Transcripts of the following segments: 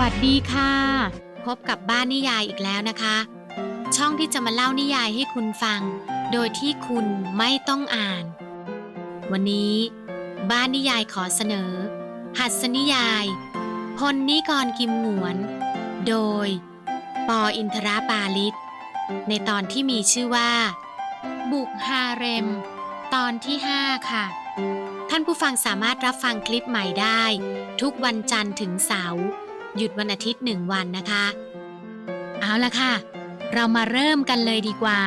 วัสดีค่ะ พบกับบ้านนิยายอีกแล้วนะคะ ช่องที่จะมาเล่านิยายให้คุณฟัง โดยที่คุณไม่ต้องอ่าน วันนี้ บ้านนิยายขอเสนอ หัสนิยายพลนิกรกิมหงวน โดย ปออินทราปาลิศในตอนที่มีชื่อว่า บุกฮาเร็ม ตอนที่ 5 ค่ะ ท่านผู้ฟังสามารถรับฟังคลิปใหม่ได้ ทุกวันจันทร์ถึงเสาร์ หยุดวันอาทิตย์หนึ่งวันนะคะ เอาละค่ะ เรามาเริ่มกันเลยดีกว่า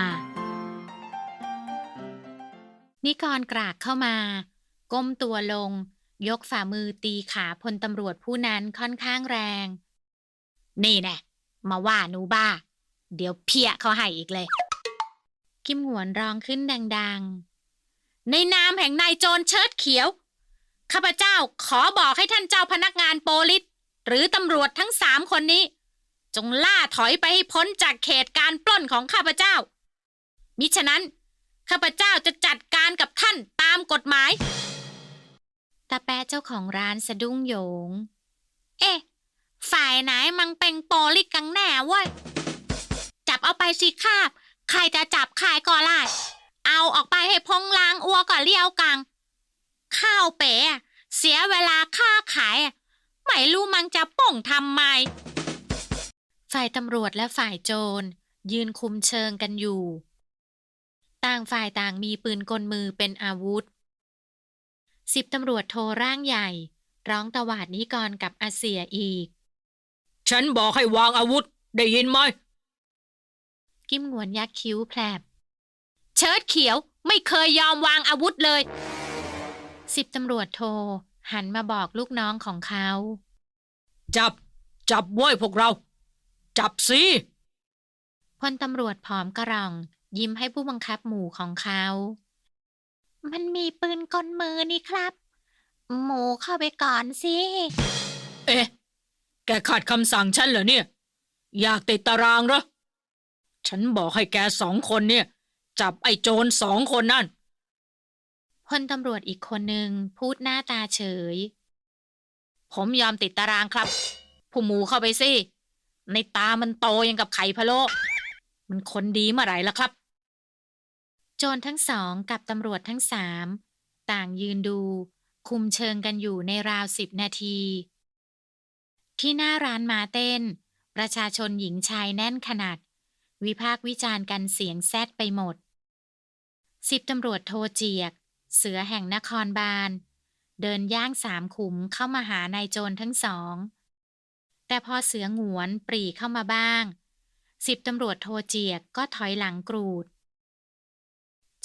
นิกรกรากเข้ามา ก้มตัวลง ยกฝ่ามือตีขาพลตำรวจผู้นั้นค่อนข้างแรง นี่แน่มาว่าหนูบ้า เดี๋ยวเพี้ยเขาให้อีกเลย กิมหวนร้องขึ้นดัง ๆ ในนามแห่งนายโจรเชิดเขียว ข้าพเจ้าขอบอกให้ท่านเจ้าพนักงานโปลิส หรือตำรวจทั้งสามคนนี้ จงล่าถอยไปให้พ้นจากเขตการปล้นของข้าพเจ้า มิฉะนั้น ข้าพเจ้าจะจัดการกับท่านตามกฎหมายตาแปะเจ้าของร้านสะดุ้งโยง เอ๊ะ ฝ่ายไหนมังเป็นโปลิสกังแน่เว้ย จับเอาไปสิคาบ ใครจะจับใครก็ไล่เอาออกไปให้พงลางอัวก่อนเลี้ยวกัง ข้าวเป๋เสียเวลาค่าขายอะ ไม่รู้มังจะป่งทำไม ฝ่ายตำรวจและฝ่ายโจร ยืนคุมเชิงกันอยู่ ต่างฝ่ายต่างมีปืนกลมือเป็นอาวุธ สิบตำรวจโทร่างใหญ่ ร้องตวาดนิกรกับอาเซียอีก ฉันบอกให้วางอาวุธ ได้ยินไหม กิมหงวนยักคิ้วแผลบ เชิดเขียวไม่เคยยอมวางอาวุธเลย สิบตำรวจโท หันมาบอกลูกน้องของเขา จับ จับไว้พวกเรา จับสิพลตำรวจผอมกระรอง ยิ้มให้ผู้บังคับหมู่ของเขา มันมีปืนกลมือนี่ครับ หมูเข้าไปก่อนสิ เอ๊ะ แกขัดคำสั่งฉันเหรอเนี่ย อยากติดตารางเหรอ ฉันบอกให้แกสองคนเนี่ย จับไอ้โจรสองคนนั่น พลตำรวจอีกคนหนึ่งพูดหน้าตาเฉย ผมยอมติดตารางครับ ผู้หมูเข้าไปสิ ในตามันโตยังกับไข่พะโลมันคนดีเมื่อไหร่ล่ะครับ โจรทั้งสองกับตำรวจทั้งสามต่างยืนดู คุมเชิงกันอยู่ในราวสิบนาที ที่หน้าร้านมาเต้น ประชาชนหญิงชายแน่นขนาด วิพากวิจารณ์กันเสียงแซดไปหมดสิบตำรวจโทเจียก เสือแห่งนครบาล เดินย่างสามขุมเข้ามาหานายโจรทั้งสอง แต่พอเสือหงวนปรีเข้ามาบ้างสิบตำรวจโทเจียกก็ถอยหลังกรูด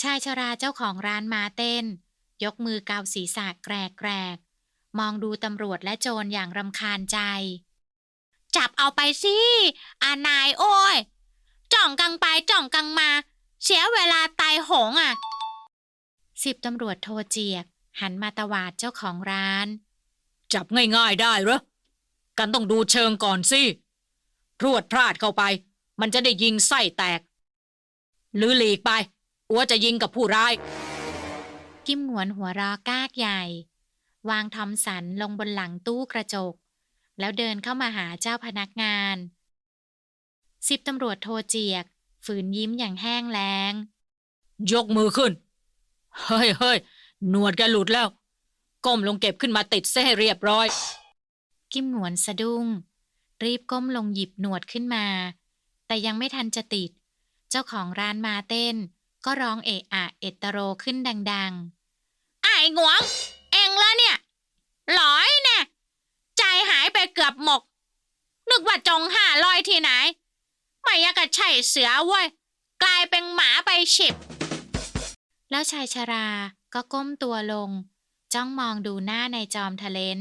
ชายชราเจ้าของร้านมาเต้น ยกมือเกาศีรษะแกรกแกรกมองดูตำรวจและโจรอย่างรำคาญใจ จับเอาไปสิอานายโอ้ย จ่องกังไปจ่องกังมา เสียเวลาตายหงอะ สิบตำรวจโทเจียก หันมาตวาดเจ้าของร้าน จับง่ายๆได้เหรอ กันต้องดูเชิงก่อนสิพรวดพลาดเข้าไป มันจะได้ยิงไส้แตก หรือหลีกไปอัวจะยิงกับผู้ร้าย กิมหงวนหัวเรอกากใหญ่ วางทอมสันลงบนหลังตู้กระจก แล้วเดินเข้ามาหาเจ้าพนักงานสิบตำรวจโทเจียก ฝืนยิ้มอย่างแห้งแล้ง ยกมือขึ้น เฮ้ยเฮ้ยหนวดแกหลุดแล้ว ก้มลงเก็บขึ้นมาติดเส้เรียบร้อย กิมหงวนสะดุ้ง รีบก้มลงหยิบหนวดขึ้นมา แต่ยังไม่ทันจะติด เจ้าของร้านมาเต้น ก็ร้องเอะอะเอตโรขึ้นดังๆไอ้หงวง เองแล้วเนี่ยหลอยแน่ใจหายไปเกือบหมก นึกว่าจงห้าลอยที่ไหน ไม่อยากจะใช่เสือเว้ย กลายเป็นหมาไปฉิบ แล้วชายชราก็ก้มตัวลง จ้องมองดูหน้าในจอมทะเลน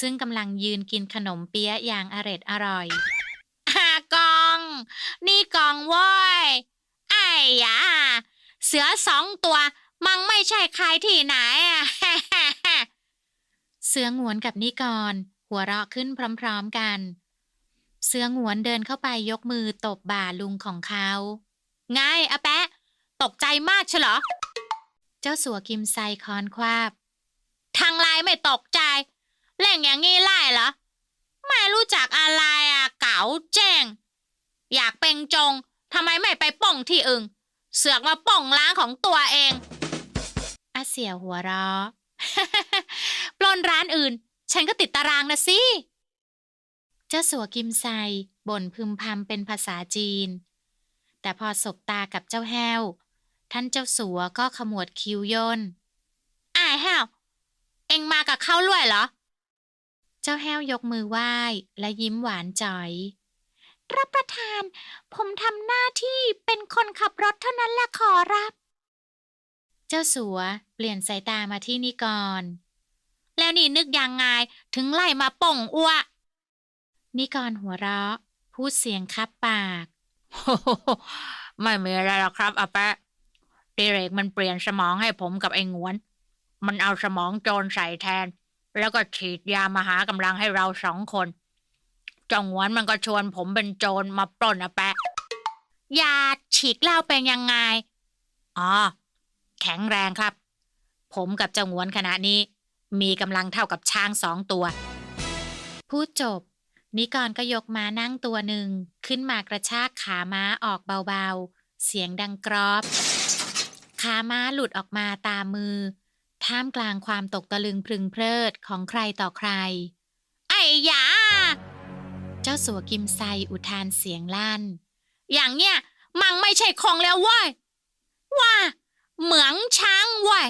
ซึ่งกำลังยืนกินขนมเปี๊ยะอย่างอร็ดอร่อยอากอง นี่กองว้ยไอ้ยาเสือสองตัวมังไม่ใช่ใครที่ไหนอะเสือหงวนกับนิกร หัวเราะขึ้นพร้อมๆกัน เสือหงวนเดินเข้าไปยกมือตบบ่าลุงของเขาไงอะแปะ ตกใจมากใช่เหรอ เจ้าสัวกิมไซคอนควาบ ทางไลน์ไม่ตกใจเล่งอย่างงี้ไล่เหรอ ไม่รู้จักอะไรอะ เก๋าแจ้ง อยากเป็นจงทำไมไม่ไปป่องที่อื่นเสือกมาป่องร้านของตัวเองอาเสียหัวเราะปล้นร้านอื่น ฉันก็ติดตารางนะสิ เจ้าสัวกิมไซบ่นพึมพำเป็นภาษาจีน แต่พอสบตากับเจ้าแห้ว ท่านเจ้าสัวก็ขมวดคิ้วย่นอ้ายแห้ว เอ็งมากับเขาด้วยเหรอ เจ้าแห้วยกมือไหว้และยิ้มหวานจ่อย รับประทาน ผมทำหน้าที่เป็นคนขับรถเท่านั้นแหละขอรับ เจ้าสัวเปลี่ยนสายตามาที่นิกร แล้วนี่นึกยังไงถึงไล่มาป่งอ้วนิกรหัวเราะ พูดเสียงคับปาก ไม่มีอะไรหรอกครับอาแปะ ดิเรกมันเปลี่ยนสมองให้ผมกับไอ้งวน มันเอาสมองโจรใส่แทน แล้วก็ฉีดยามาหากำลังให้เราสองคนเจ้างวนมันก็ชวนผมเป็นโจรมาปล้นอาแปะ ยาฉีกเหล้าเป็นยังไง อ๋อ แข็งแรงครับ ผมกับเจ้างวนขณะนี้ มีกำลังเท่ากับช้างสองตัว พูดจบ นิกรก็ยกมานั่งตัวหนึ่ง ขึ้นมากระชากขาม้าออกเบาๆ เสียงดังกรอบ ขาม้าหลุดออกมาตามมือ ท่ามกลางความตกตะลึงพรึงเพลิดของใครต่อใคร ไอ้ยา เจ้าสัวกิมไซอุทานเสียงลั่น อย่างเนี้ยมังไม่ใช่ของแล้วว้ยว่า เหมืองช้างว้ย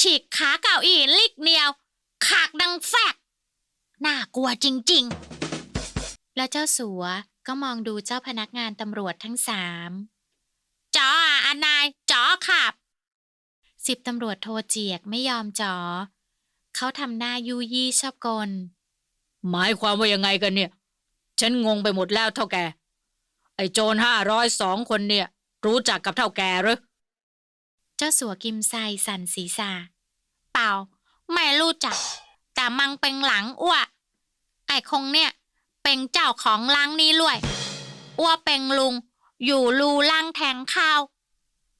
ฉีกขาเก่าอีลิกเดียว ขากดังแฟก น่ากลัวจริง ๆ แล้วเจ้าสัวก็มองดูเจ้าพนักงานตำรวจทั้งสามจ๋ออะอนนาย จ๋อขับสิบตำรวจโทเจียกไม่ยอมจ๋อเขาทำหน้ายุยี่ชอบกล หมายความว่ายังไงกันเนี่ย ฉันงงไปหมดแล้วเท่าแก ไอ้โจรห้าร้อยสองคนเนี่ย รู้จักกับเท่าแกหรือ เจ้าสัวกิมไซสั่นศีรษะเปล่า ไม่รู้จัก แต่มังเป็นหลังอ้วไอ้คงเนี่ย เป็นเจ้าของล้างนี้รวย อ้วเป็นลุง อยู่รูล่างแทงข้าว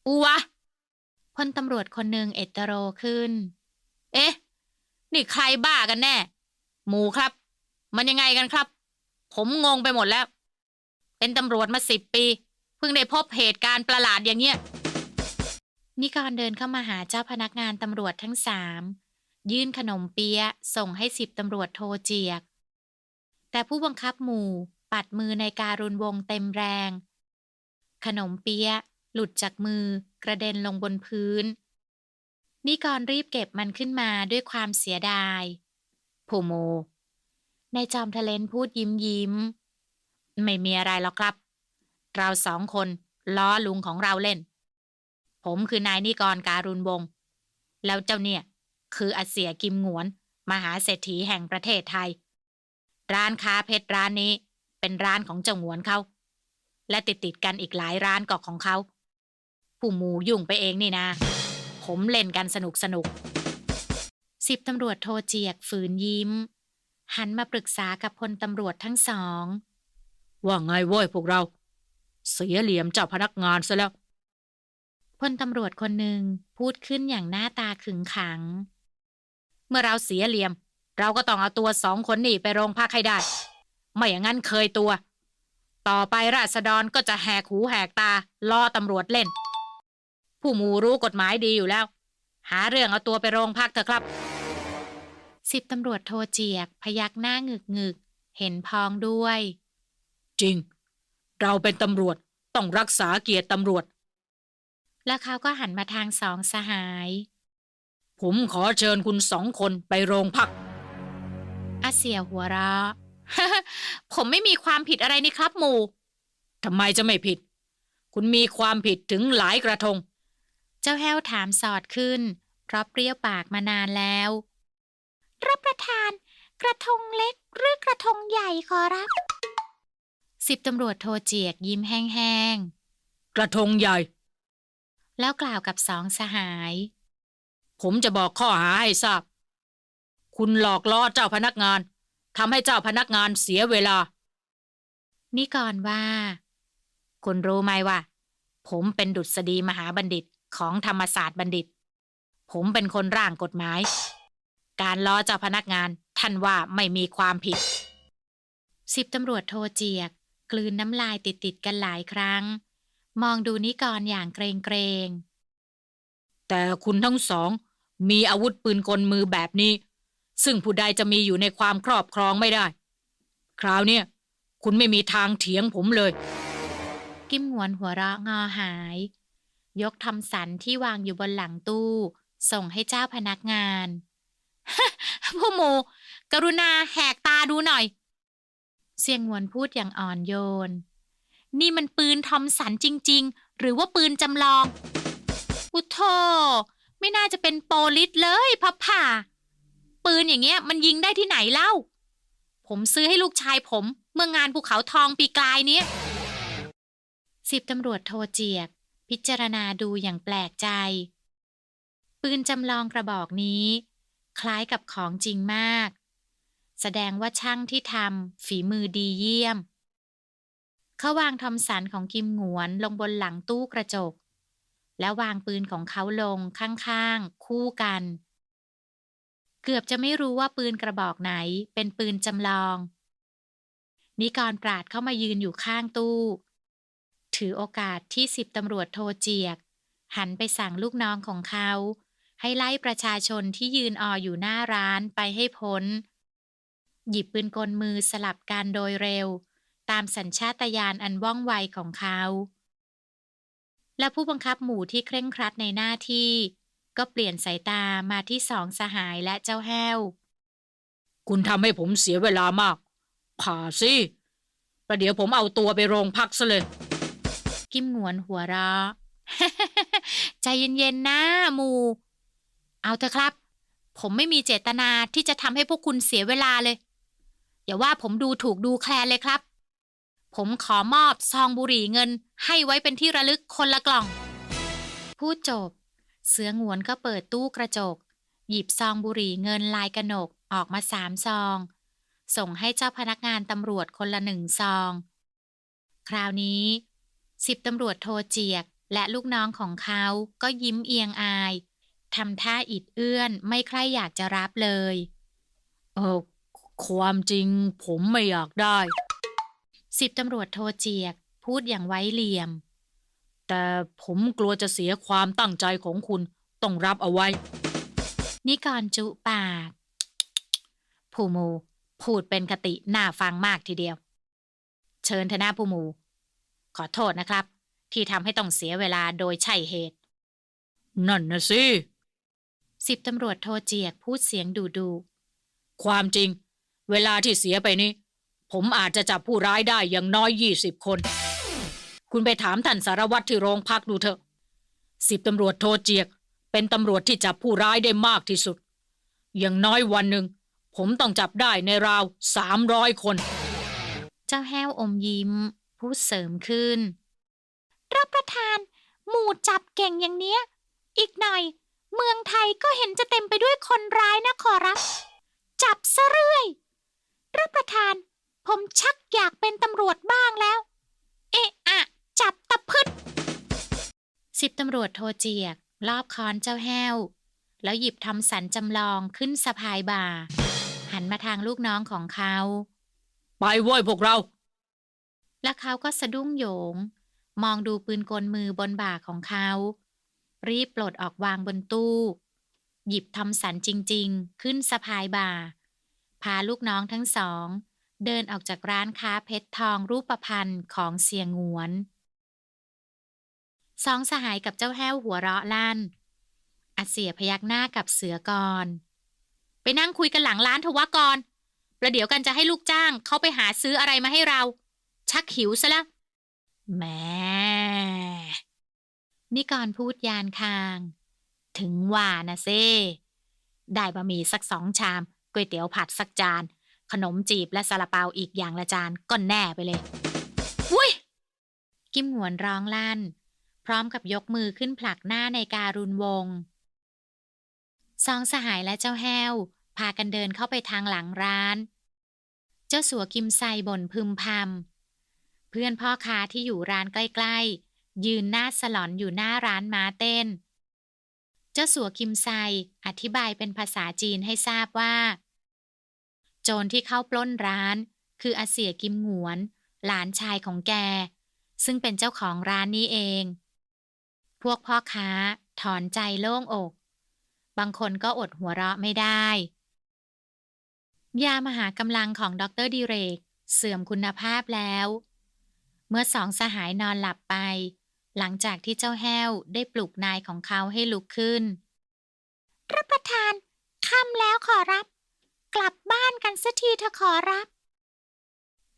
อัวะพลตำรวจคนหนึ่งเอตโรขึ้น เอ๊ะ นี่ใครบ้ากันแน่ หมูครับ มันยังไงกันครับ ผมงงไปหมดแล้ว เป็นตำรวจมาสิบปี เพิ่งได้พบเหตุการณ์ประหลาดอย่างเงี้ยนิกรเดินเข้ามาหาเจ้าพนักงานตำรวจทั้งสามยื่นขนมเปี๊ยะส่งให้สิบตำรวจโทเจียก แต่ผู้บังคับหมู่ปัดมือในการุณวงเต็มแรง ขนมเปี๊ยะ หลุดจากมือกระเด็นลงบนพื้น นิกรรีบเก็บมันขึ้นมาด้วยความเสียดายผูโมนายจอมทะเลนพูดยิ้มยิ้ม ไม่มีอะไรหรอกครับ เราสองคนล้อลุงของเราเล่น ผมคือนายนิกรการุณวงศ์แล้วเจ้าเนี่ย คืออาเสียกิมหงวน มหาเศรษฐีแห่งประเทศไทย ร้านค้าเพชรร้านนี้เป็นร้านของเจ้าหงวนเขา และติดติดกันอีกหลายร้านก็ของเขา ผู้หมูยุ่งไปเองนี่นะ ผมเล่นกันสนุกสนุกสิบตำรวจโทเจียกฝืนยิ้ม หันมาปรึกษากับพลตำรวจทั้งสอง ว่าไงเว้ยพวกเรา เสียเหลี่ยมเจ้าพนักงานซะแล้วพลตำรวจคนหนึ่งพูดขึ้นอย่างหน้าตาขึงขัง เมื่อเราเสียเหลี่ยม เราก็ต้องเอาตัวสองคนนี่ไปโรงพักให้ได้ ไม่อย่างนั้นเคยตัว ต่อไปราษฎรก็จะแหกหูแหกตาล่อตำรวจเล่น ผู้หมูรู้กฎหมายดีอยู่แล้ว หาเรื่องเอาตัวไปโรงพักเถอะครับสิบตำรวจโทเจียก พยักหน้าหงึกหงึกๆเห็นพ้องด้วย จริง เราเป็นตำรวจต้องรักษาเกียรติตำรวจ แล้วเขาก็หันมาทางสองสหาย ผมขอเชิญคุณสองคนไปโรงพักอาเสียหัวเราะผมไม่มีความผิดอะไรนี่ครับหมู่ทำไมจะไม่ผิด คุณมีความผิดถึงหลายกระทง เจ้าแห้วถามสอดขึ้น เพราะเปรี้ยวปากมานานแล้ว รับประทาน กระทงเล็กหรือกระทงใหญ่ขอรับ สิบตำรวจโทเจียกยิ้มแห้งกระทงใหญ่ๆแล้วกล่าวกับสองสหาย ผมจะบอกข้อหาให้ทราบ คุณหลอกล่อเจ้าพนักงานทำให้เจ้าพนักงานเสียเวลานี่ก่อนว่า คุณรู้ไหมว่า ผมเป็นดุษฎีมหาบัณฑิต ของธรรมศาสตร์บัณฑิต ผมเป็นคนร่างกฎหมาย การล้อเจ้าพนักงานท่านว่าไม่มีความผิด สิบตำรวจโทเจียก กลืนน้ำลายติดติดๆกันหลายครั้ง มองดูนิกรอย่างเกรงเกรงๆแต่คุณทั้งสอง มีอาวุธปืนกลมือแบบนี้ ซึ่งผู้ใดจะมีอยู่ในความครอบครองไม่ได้ คราวนี้คุณไม่มีทางเถียงผมเลย กิมหวนหัวเราะงอหาย ยกทำสันที่วางอยู่บนหลังตู้ ส่งให้เจ้าพนักงานผู้หมู กรุณาแหกตาดูหน่อย เสียงวนพูดอย่างอ่อนโยน นี่มันปืนทอมสันจริง ๆ หรือว่าปืนจำลอง อุโธไม่น่าจะเป็นโปลิสเลยพับผ่า ปืนอย่างเงี้ย มันยิงได้ที่ไหนเล่า ผมซื้อให้ลูกชายผม เมื่องานภูเขาทองปีกลายเนี้ยสิบตำรวจโทเจียก พิจารณาดูอย่างแปลกใจ ปืนจำลองกระบอกนี้ คล้ายกับของจริงมาก แสดงว่าช่างที่ทำฝีมือดีเยี่ยม เขาวางทอมสันของกิมหงวนลงบนหลังตู้กระจก แล้ววางปืนของเขาลงข้างๆ คู่กัน เกือบจะไม่รู้ว่าปืนกระบอกไหนเป็นปืนจำลองนิกรปราดเข้ามายืนอยู่ข้างตู้ ถือโอกาสที่สิบตำรวจโทเจียก หันไปสั่งลูกน้องของเขา ให้ไล่ประชาชนที่ยืนอออยู่หน้าร้านไปให้พ้น หยิบปืนกลมือสลับกันโดยเร็ว ตามสัญชาตญาณอันว่องไวของเขา และผู้บังคับหมู่ที่เคร่งครัดในหน้าที่ ก็เปลี่ยนสายตามาที่สองสหายและเจ้าแห้ว คุณทำให้ผมเสียเวลามากผ่าสิประเดี๋ยวผมเอาตัวไปโรงพักซะเลย กิมหงวนหัวเราะใจเย็นๆนะมู เอาเถอะครับ ผมไม่มีเจตนาที่จะทำให้พวกคุณเสียเวลาเลย อย่าว่าผมดูถูกดูแคลนเลยครับ ผมขอมอบซองบุหรี่เงิน ให้ไว้เป็นที่ระลึกคนละกล่อง พูดจบ เสืองวนก็เปิดตู้กระจก หยิบซองบุหรี่เงินลายกระหนกออกมาสามซอง ส่งให้เจ้าพนักงานตำรวจคนละหนึ่งซอง คราวนี้ สิบตำรวจโทเจียก และลูกน้องของเขาก็ยิ้มเอียงอายทำท่าอิดเอื้อนไม่ใครอยากจะรับเลย เออความจริงผมไม่อยากได้สิบตำรวจโทเจียก พูดอย่างไว้เหลี่ยม แต่ผมกลัวจะเสียความตั้งใจของคุณต้องรับเอาไว้ นิกรจุปากผู้หมู พูดเป็นคติน่าฟังมากทีเดียว เชิญเถอะหน้าผู้หมู ขอโทษนะครับ ที่ทำให้ต้องเสียเวลาโดยใช่เหตุ นั่นนะสิสิบตำรวจโทเจียกพูดเสียงดูดูความจริง เวลาที่เสียไปนี้ ผมอาจจะจับผู้ร้ายได้อย่างน้อยยี่สิบคน คุณไปถามท่านสารวัตรที่โรงพักดูเถอะสิบตำรวจโทเจียก เป็นตำรวจที่จับผู้ร้ายได้มากที่สุด อย่างน้อยวันหนึ่ง ผมต้องจับได้ในราวสามร้อยคน เจ้าแห้วอมยิ้ม พูดเสริมขึ้น รับประทาน หมู่จับเก่งอย่างเนี้ย อีกหน่อย เมืองไทยก็เห็นจะเต็มไปด้วยคนร้ายนะขอรับ จับซะเรื่อย รับประทาน ผมชักอยากเป็นตำรวจบ้างแล้ว เอะอะ จับตะพึดสิบตำรวจโทเจียก รอบค้อนเจ้าแห้ว แล้วหยิบทำสันจำลองขึ้นสะพายบ่าหันมาทางลูกน้องของเขา ไปเว้ยพวกเรา และเขาก็สะดุ้งโหยง มองดูปืนกลมือบนบ่าของเขา รีบปลดออกวางบนตู้ หยิบทำสันจริง ๆ ขึ้นสะพายบ่า พาลูกน้องทั้งสอง เดินออกจากร้านค้าเพชรทองรูปพรรณของเสียงหวนสองสหายกับเจ้าแห้วหัวเราะลั่นอาเสียพยักหน้ากับเสือกร ไปนั่งคุยกันหลังร้านเถอะวะกรประเดี๋ยวกันจะให้ลูกจ้างเขาไปหาซื้ออะไรมาให้เรา ชักหิวซะแล้วแหมนี่ก่อนพูดยานคาง ถึงว่านะเซ่ได้บะหมี่สักสองชามก๋วยเตี๋ยวผัดสักจาน ขนมจีบและซาลาเปาอีกอย่างละจานก็แน่ไปเลย อุ้ย กิมหวนร้องลั่น พร้อมกับยกมือขึ้นผลักหน้าในการุณวงสองสหายและเจ้าแห้ว พากันเดินเข้าไปทางหลังร้าน เจ้าสัวกิมไซบ่นพึมพำ เพื่อนพ่อค้าที่อยู่ร้านใกล้ๆ ยืนหน้าสลอนอยู่หน้าร้านม้าเต้น เจ้าสัวคิมไซ อธิบายเป็นภาษาจีนให้ทราบว่า โจรที่เข้าปล้นร้าน คืออาเสียกิมหงวน หลานชายของแก ซึ่งเป็นเจ้าของร้านนี้เอง พวกพ่อค้าถอนใจโล่งอก บางคนก็อดหัวเราะไม่ได้ ยามหากำลังของดรดิเรก เสื่อมคุณภาพแล้ว เมื่อสองสหายนอนหลับไป หลังจากที่เจ้าแห้วได้ปลุกนายของเขาให้ลุกขึ้น รับประทานค่ำแล้วขอรับ กลับบ้านกันสักทีเถอะขอรับ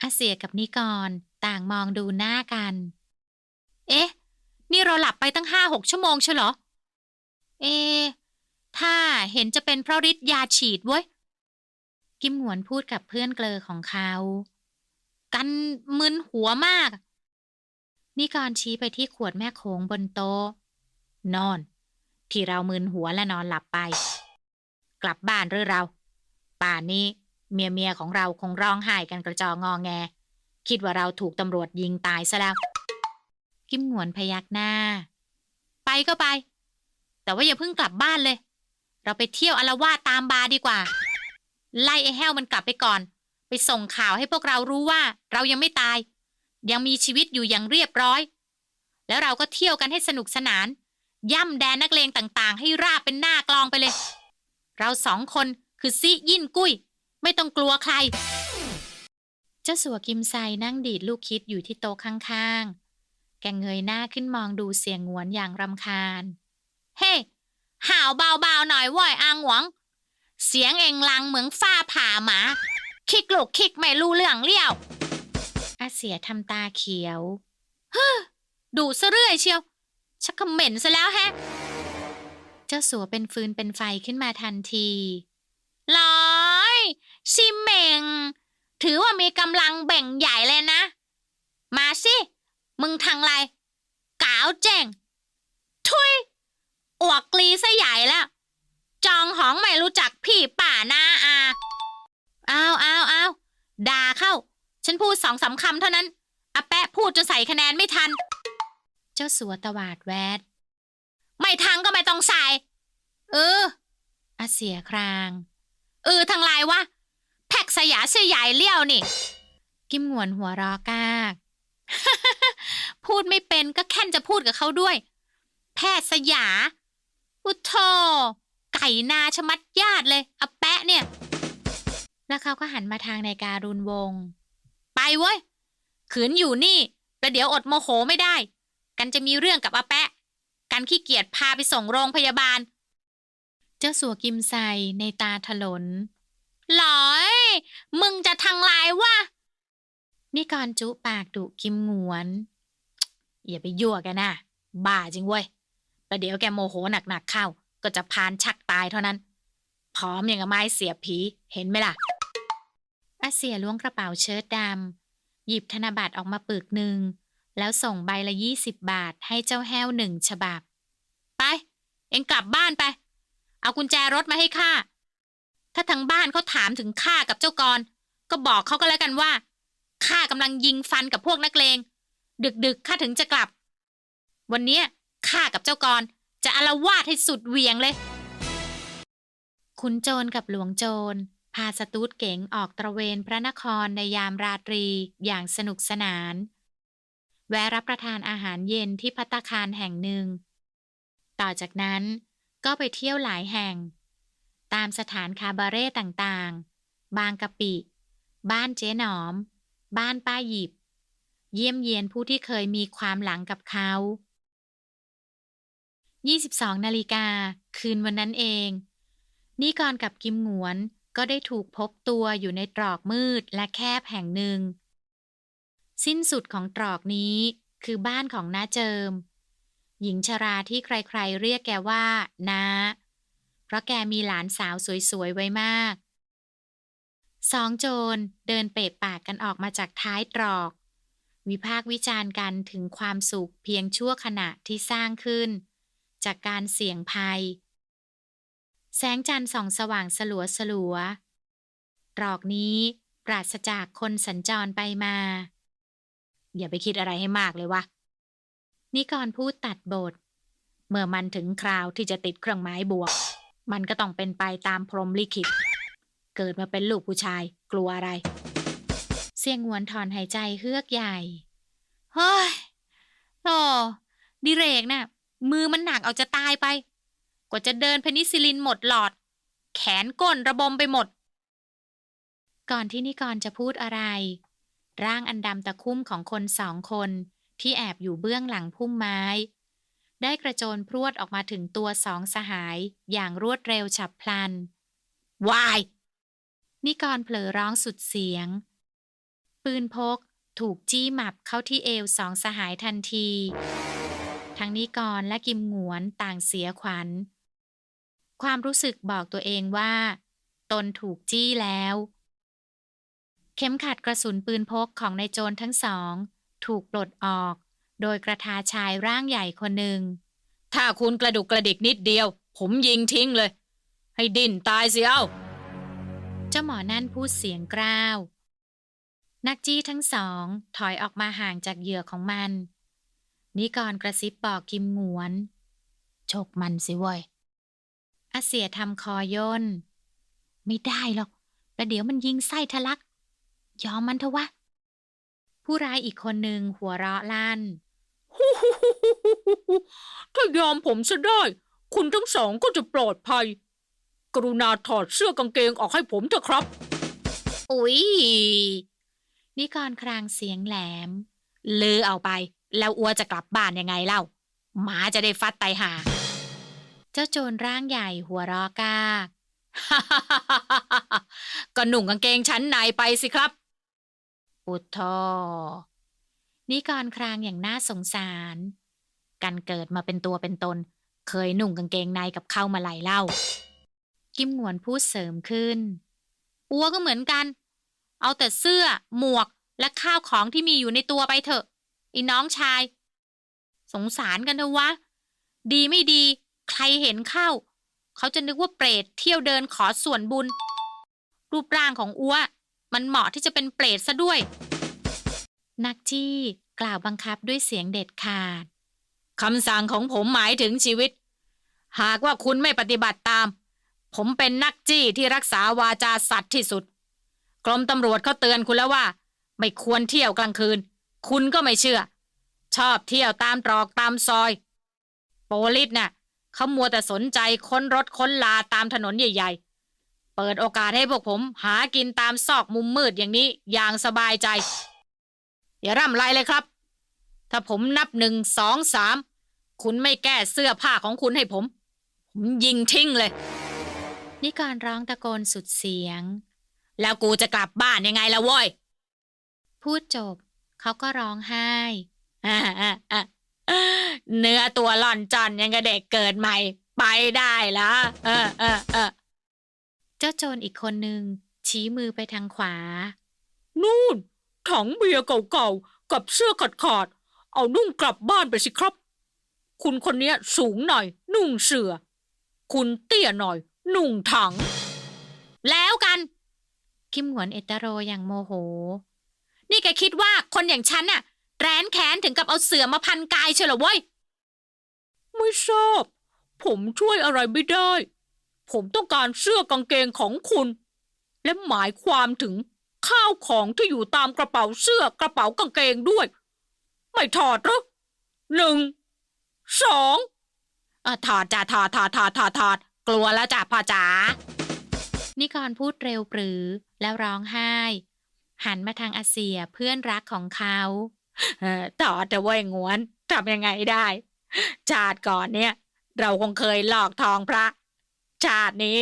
อาเสียกับนิกรต่างมองดูหน้ากัน เอ๊ะ นี่เราหลับไปตั้งห้าหกชั่วโมงใช่เหรอ เอะถ้าเห็นจะเป็นเพราะฤทธิ์ยาฉีดเว้ย กิมหวนพูดกับเพื่อนเกลอของเขา กันมึนหัวมาก นิกรชี้ไปที่ขวดแม่โขงบนโต๊ะนอน ที่เรามึนหัวและนอนหลับไป กลับบ้านหรือเรา ป่านนี้เมียเมียของเราคงร้องไห้กันกระจองงอแง คิดว่าเราถูกตำรวจยิงตายซะแล้ว กิมหงวนพยักหน้า ไปก็ไป แต่ว่าอย่าเพิ่งกลับบ้านเลย เราไปเที่ยวอารวาสตามบาร์ดีกว่า ไล่ไอ้แห้วมันกลับไปก่อน ไปส่งข่าวให้พวกเรารู้ว่า เรายังไม่ตาย ยังมีชีวิตอยู่อย่างเรียบร้อย แล้วเราก็เที่ยวกันให้สนุกสนาน ย่ำแดนนักเลงต่างๆ ให้ราบเป็นหน้ากลองไปเลย เราสองคนคือซิยิ่นกุ้ย ไม่ต้องกลัวใคร เจ้าสัวกิมไซนั่งดีดลูกคิดอยู่ที่โต๊ะข้างๆ แกเงยหน้าขึ้นมองดูเสียงงวนอย่างรำคาญ เฮ้ห่าวเบาๆหน่อยเว้ยอางหวง เสียงเองลังเหมือนฟ้าผ่าหมา คิกลูกคิกไม่รู้เรื่องเลี้ยว เสียทำตาเขียวเฮ้อดูซะเรื่อยเชียว ชักเขม็นซะแล้วแฮะ เจ้าสัวเป็นฟืนเป็นไฟขึ้นมาทันทีร้อยชิเมง ถือว่ามีกำลังแบ่งใหญ่เลยนะ มาสิ มึงทางไรกาวแจ้ง ทุยอวกกลีซะใหญ่แล้ว จองหองไม่รู้จักพี่ป่านาอา อ้าวอ้าวอ้าวด่าเข้า ฉันพูดสองสามคำเท่านั้นอาแปะพูดจนใส่คะแนนไม่ทัน เจ้าสัวตวาดแวด ไม่ทังก็ไม่ต้องใส่ เอออาเสียคราง เออทางไลน์วะ แพ็กสยาเสียใหญ่เลี้ยวนี่ กิมหงวนหัวรอกาก พูดไม่เป็นก็แค่นจะพูดกับเขาด้วย แพทย์สยา อุทโธไก่นาชะมัดญาติเลยอแปะเนี่ย แล้วเขาก็หันมาทางนายการุณวงศ์ ไปเว้ย ขืนอยู่นี่ประเดี๋ยวอดโมโหไม่ได้ กันจะมีเรื่องกับอาแปะ กันขี้เกียจพาไปส่งโรงพยาบาล เจ้าสัวกิมไซในตาถลน หลอย มึงจะทางลายวะนี่กอนจุปากดุกิมงวน อย่าไปยั่วแกนนะบ้าจริงเว้ยประเดี๋ยวแกโมโหหนักๆเข้า ก็จะพานชักตายเท่านั้น พร้อมอย่างกับไม้เสียบผี เห็นไหมล่ะ อาเสียล้วงกระเป๋าเชิ้ตดำหยิบธนบัตรออกมาปึกหนึ่ง แล้วส่งใบละยี่สิบบาทให้เจ้าแห้วหนึ่งฉบับ ไป เอ็งกลับบ้านไป เอากุญแจรถมาให้ข้าถ้าทางบ้านเขาถามถึงข้ากับเจ้ากร ก็บอกเขาก็แล้วกันว่าข้ากำลังยิงฟันกับพวกนักเลง ดึกๆข้าถึงจะกลับ วันนี้ข้ากับเจ้ากรจะอาละวาดให้สุดเวียงเลย คุณโจรกับหลวงโจร พาสตูดเก๋งออกตระเวนพระนครในยามราตรีอย่างสนุกสนาน แวะรับประทานอาหารเย็นที่พัตตาคารแห่งหนึ่ง ต่อจากนั้นก็ไปเที่ยวหลายแห่ง ตามสถานคาบาเร่ต่างๆ บางกะปิ บ้านเจ๊หนอม บ้านป้าหยิบ เยี่ยมเยียนผู้ที่เคยมีความหลังกับเขา 22 นาฬิกา คืนวันนั้นเองนิกรกับกิมหงวน ก็ได้ถูกพบตัวอยู่ในตรอกมืดและแคบแห่งหนึ่ง สิ้นสุดของตรอกนี้คือบ้านของน้าเจิม หญิงชราที่ใครๆเรียกแกว่าน้า เพราะแกมีหลานสาวสวยๆไว้มาก สองโจรเดินเปะปากกันออกมาจากท้ายตรอก วิพากวิจารณ์กันถึงความสุขเพียงชั่วขณะที่สร้างขึ้น จากการเสี่ยงภัย แสงจันทร์ส่องสว่างสลัวสลัวตรอกนี้ปราศจากคนสัญจรไปมา อย่าไปคิดอะไรให้มากเลยวะนิกรพูดตัดบท เมื่อมันถึงคราวที่จะติดเครื่องหมายบวก มันก็ต้องเป็นไปตามพรหมลิขิต เกิดมาเป็นลูกผู้ชาย กลัวอะไร เสียงหวนถอนหายใจเฮือกใหญ่ เฮ้ยโอ้ดิเรกน่ะ มือมันหนักเอาจะตายไป ว่าจะเดินเพนิซิลินหมดหลอด แขนก้นระบมไปหมด ก่อนที่นิกรจะพูดอะไร ร่างอันดำตะคุ่มของคนสองคนที่แอบอยู่เบื้องหลังพุ่มไม้ ได้กระโจนพรวดออกมาถึงตัวสองสหายอย่างรวดเร็วฉับพลันวายนิกรเผลอร้องสุดเสียง ปืนพกถูกจี้หมับเข้าที่เอวสองสหายทันที ทั้งนิกรและกิมหงวนต่างเสียขวัญ ความรู้สึกบอกตัวเองว่า ตนถูกจี้แล้ว เข็มขัดกระสุนปืนพกของนายโจรทั้งสอง ถูกปลดออก โดยกระทาชายร่างใหญ่คนหนึ่ง ถ้าคุณกระดุกกระดิกนิดเดียว ผมยิงทิ้งเลย ให้ดิ้นตายเสียวเจ้าหมอนั่นพูดเสียงกร้าว นักจี้ทั้งสอง ถอยออกมาห่างจากเหยื่อของมันนิกรกระซิบบอกกิมหงวนฉกมันสิเว้ย อาเสียทำคอย่นไม่ได้หรอกแล้วเดี๋ยวมันยิงไส้ทะลัก ยอมมันเถอะวะ ผู้ร้ายอีกคนหนึ่งหัวเราะลั่นถ้ายอมผมซะได้ คุณทั้งสองก็จะปลอดภัย กรุณาถอดเสื้อกางเกงออกให้ผมเถอะครับ อุ๊ย นิกรครางเสียงแหลมลือเอาไป แล้วอัวจะกลับบ้านยังไงเล่าหมาจะได้ฟัดไตหา เจ้าโจรร่างใหญ่หัวราะกาก็หนุ่งกางเกงชั้นในไปสิครับ อุทโธนิกรครางอย่างน่าสงสาร กันเกิดมาเป็นตัวเป็นตน เคยหนุ่งกางเกงในกับเข้ามาไหลเล่า กิมหงวนพูดเสริมขึ้น อัวก็เหมือนกัน เอาแต่เสื้อ หมวกและข้าวของที่มีอยู่ในตัวไปเถอะไอ้น้องชาย สงสารกันเถอะวะ ดีไม่ดี ใครเห็นเข้า เขาจะนึกว่าเปรตเที่ยวเดินขอส่วนบุญ รูปร่างของอัวมันเหมาะที่จะเป็นเปรตซะด้วย นักจี้กล่าวบังคับด้วยเสียงเด็ดขาดคำสั่งของผมหมายถึงชีวิต หากว่าคุณไม่ปฏิบัติตาม ผมเป็นนักจี้ที่รักษาวาจาสัตว์ที่สุด กรมตำรวจเขาเตือนคุณแล้วว่า ไม่ควรเที่ยวกลางคืน คุณก็ไม่เชื่อ ชอบเที่ยวตามตรอกตามซอย โปลิสน่ะ เขามัวแต่สนใจค้นรถค้นลาตามถนนใหญ่ ๆ เปิดโอกาสให้พวกผม หากินตามซอกมุมมืดอย่างนี้อย่างสบายใจ อย่าร่ำไรเลยครับ ถ้าผมนับหนึ่งสองสามคุณไม่แก้เสื้อผ้าของคุณให้ผม ผมยิงทิ้งเลย นิกรร้องตะโกนสุดเสียง แล้วกูจะกลับบ้านยังไงล่ะโว้ย พูดจบ เขาก็ร้องไห้อ่าอ่าอ่า เนื้อตัวหล่อนจอนยังกับเด็กเกิดใหม่ ไปได้ละเออเออเออเจ้าโจรอีกคนหนึ่งชี้มือไปทางขวา นู่นถังเบียร์เก่าๆ กับเสื้อขาดๆเอานุ่งกลับบ้านไปสิครับ คุณคนเนี้ยสูงหน่อย นุ่งเสือ คุณเตี้ยหน่อย นุ่งถัง แล้วกัน คิมหงวนเอตโรอย่างโมโห นี่แกคิดว่าคนอย่างฉันน่ะ แร้นแค้นถึงกับเอาเสือมาพันกายเชียวเหรอเว้ย ไม่ทราบ ผมช่วยอะไรไม่ได้ ผมต้องการเสื้อกางเกงของคุณ และหมายความถึงข้าวของที่อยู่ตามกระเป๋าเสื้อกระเป๋ากางเกงด้วย ไม่ถอดหรอหนึ่ง สองอะถอดจ้ะถอดถอดถอดถอดถอดกลัวแล้วจ้ะพ่อจ๋านิกรพูดเร็วปรือ แล้วร้องไห้ หันมาทางอาเซียเพื่อนรักของเขา เออถอดจะเว้ยงวนทำยังไงได้ ชาติก่อนเนี่ย เราคงเคยหลอกทองพระ ชาตินี้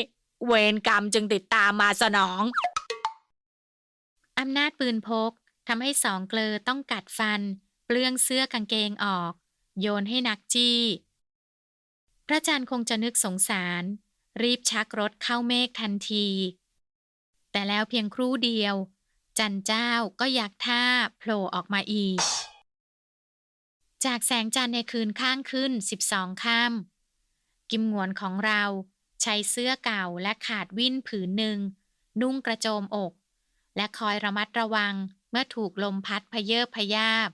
เวรกรรมจึงติดตามมาสนอง อำนาจปืนพกทำให้สองเกลอต้องกัดฟัน เปลื้องเสื้อกางเกงออก โยนให้นักจี้ พระจันทร์คงจะนึกสงสาร รีบชักรถเข้าเมฆทันที แต่แล้วเพียงครู่เดียว จันเจ้าก็ยักท่าโผล่ออกมาอีก จากแสงจันทร์ในคืนข้างขึ้น12ค่ำกิมหงวนของเราใช้เสื้อเก่าและขาดวิ่นผืนหนึ่ง นุ่งกระโจมอก และคอยระมัดระวังเมื่อถูกลมพัดพเยิบพยาบ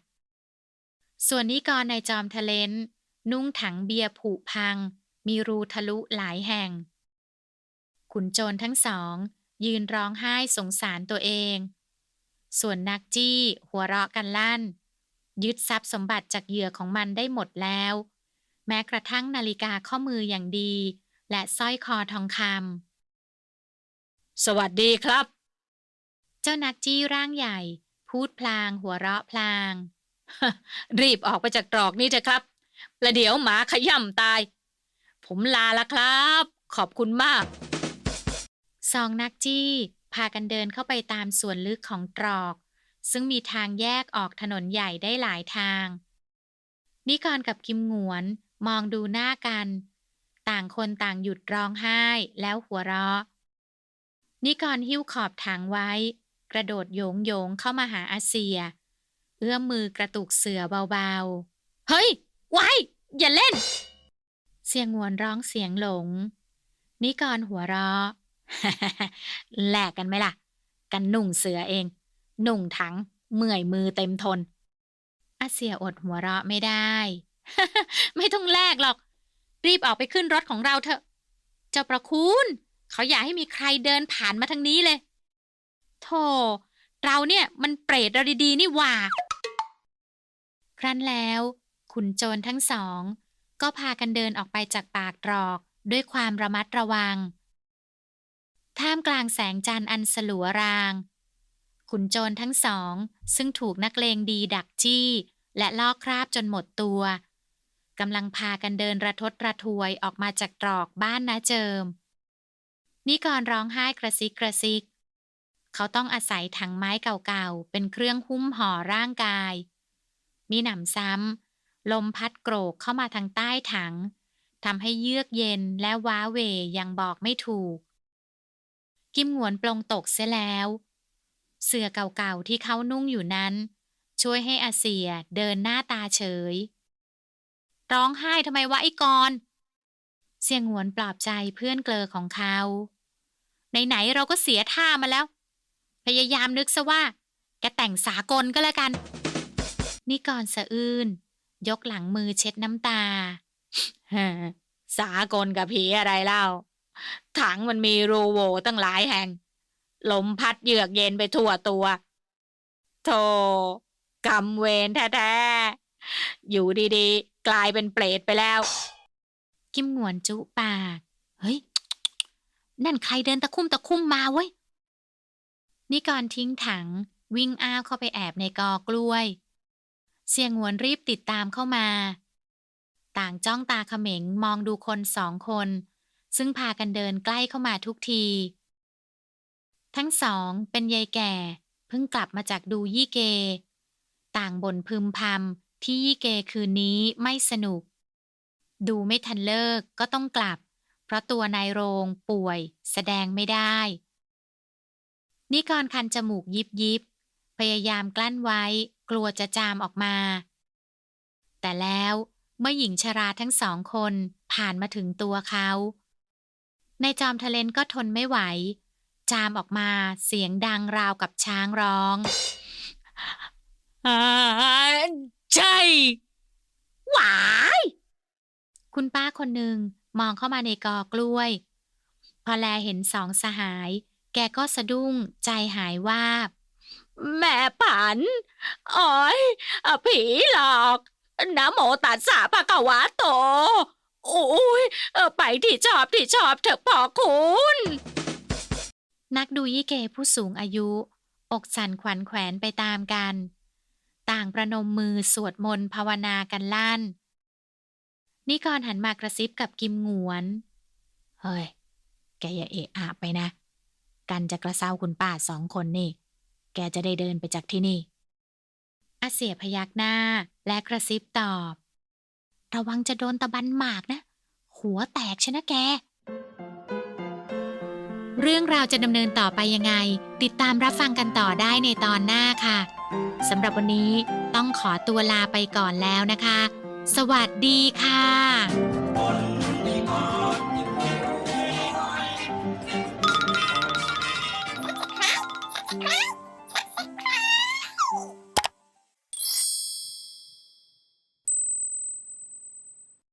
ส่วนนิกรในจอมทะเลนนุ่งถังเบียร์ผุพัง มีรูทะลุหลายแห่ง ขุนโจรทั้งสอง ยืนร้องไห้สงสารตัวเอง ส่วนนักจี้ หัวเราะกันลั่น ยึดทรัพย์สมบัติจากเหยื่อของมันได้หมดแล้ว แม้กระทั่งนาฬิกาข้อมืออย่างดี และสร้อยคอทองคำสวัสดีครับ เจ้านักจี้ร่างใหญ่ พูดพลางหัวเราะพลาง รีบออกไปจากตรอกนี่เถอะครับประเดี๋ยวหมาขย่ำตาย ผมลาละครับ ขอบคุณมาก สองนักจี้ พากันเดินเข้าไปตามส่วนลึกของตรอก ซึ่งมีทางแยกออกถนนใหญ่ได้หลายทาง นิกรกับกิมหงวนมองดูหน้ากัน ต่างคนต่างหยุดร้องไห้แล้วหัวเราะ นิกรหิ้วขอบถังไว้ กระโดดโยงโยงเข้ามาหาอาเซีย เอื้อมมือกระตุกเสือเบาๆ เฮ้ย ไว้ อย่าเล่น เสียงงวนร้องเสียงหลง นิกรหัวเราะ แลกกันไหมล่ะ กันหนุ่งเสือเอง หนุ่งถัง เมื่อยมือเต็มทนอาเซียอดหัวเราะไม่ได้ ไม่ต้องแลกหรอก รีบออกไปขึ้นรถของเราเถอะ เจ้าประคุณเขาอยากให้มีใครเดินผ่านมาทางนี้เลยโธ่เราเนี่ยมันเปรตเราดีๆนี่หว่า ครั้นแล้ว ขุนโจรทั้งสอง ก็พากันเดินออกไปจากปากตรอกด้วยความระมัดระวัง ท่ามกลางแสงจันทร์อันสลัวราง ขุนโจรทั้งสอง ซึ่งถูกนักเลงดีดักจี้ และลอกคราบจนหมดตัวกำลังพากันเดินระทดระทวยออกมาจากตรอกบ้านนาเจิม นิกรร้องไห้กระซิกกระซิก เขาต้องอาศัยถังไม้เก่าๆ เป็นเครื่องหุ้มห่อร่างกาย มีหนำซ้ำ ลมพัดโกรกเข้ามาทางใต้ถังทำให้เยือกเย็นและว้าเวยังบอกไม่ถูก กิมหวนปลงตกเสียแล้ว เสื้อเก่าๆที่เขานุ่งอยู่นั้น ช่วยให้อาเซียเดินหน้าตาเฉย ร้องไห้ทำไมวะไอ้กรณ์เสียงหวนปลอบใจเพื่อนเกลอของเขาไหนๆเราก็เสียท่ามาแล้ว พยายามนึกซะว่าแกแต่งสากลก็แล้วกัน นี่ก่อนสะอื้นยกหลังมือเช็ดน้ำตาสากลกับผีอะไรเล่า ถังมันมีรูโหวตั้งหลายแห่ง ลมพัดเยือกเย็นไปทั่วตัว โธ่กรรมเวรแท้ๆ อยู่ดีๆ กลายเป็นเปรตไปแล้ว กิมหงวนจุปาก เฮ้ย นั่นใครเดินตะคุ่มตะคุ่มมาเว้ยนี่ก่อนทิ้งถัง วิ่งอ้าวเข้าไปแอบในกอกล้วย เสียงหวนรีบติดตามเข้ามา ต่างจ้องตาเขม็งมองดูคนสองคน ซึ่งพากันเดินใกล้เข้ามาทุกที ทั้งสองเป็นยายแก่ เพิ่งกลับมาจากดูยี่เก ต่างบ่นพึมพำที่ยี่เกคืนนี้ไม่สนุก ดูไม่ทันเลิกก็ต้องกลับ เพราะตัวนายโรงป่วย แสดงไม่ได้ นิกรคันจมูกยิบยิบ พยายามกลั้นไว้ กลัวจะจามออกมา แต่แล้วเมื่อหญิงชราทั้งสองคนผ่านมาถึงตัวเขา ในายจอมทะเลนก็ทนไม่ไหว จามออกมาเสียงดังราวกับช้างร้องอ่าใช่หวาย คุณป้าคนหนึ่งมองเข้ามาในกอกล้วย พอแลเห็นสองสหาย แกก็สะดุ้งใจหายวาบ แม่ผันอ๋อยอะผีหลอกนะโมตัสสะปะกวาโต โอ้ยเออไปที่ชอบที่ชอบเถอะพ่อคุณ นักดูยี่เกผู้สูงอายุ อกสั่นขวัญแขวนไปตามกัน ต่างประนมมือสวดมนต์ภาวนากันลั่น นิกรหันมากระซิบกับกิมหงวน เฮ้ย แกอย่าเอะอะไปนะ กันจะกระเซ้าคุณป้าสองคนนี่ แกจะได้เดินไปจากที่นี่อาเสียพยักหน้าและกระซิบตอบ ระวังจะโดนตะบันหมากนะ หัวแตกชนะแก เรื่องราวจะดำเนินต่อไปยังไง ติดตามรับฟังกันต่อได้ในตอนหน้าค่ะสำหรับวันนี้ต้องขอตัวลาไปก่อนแล้วนะคะ สวัสดีค่ะ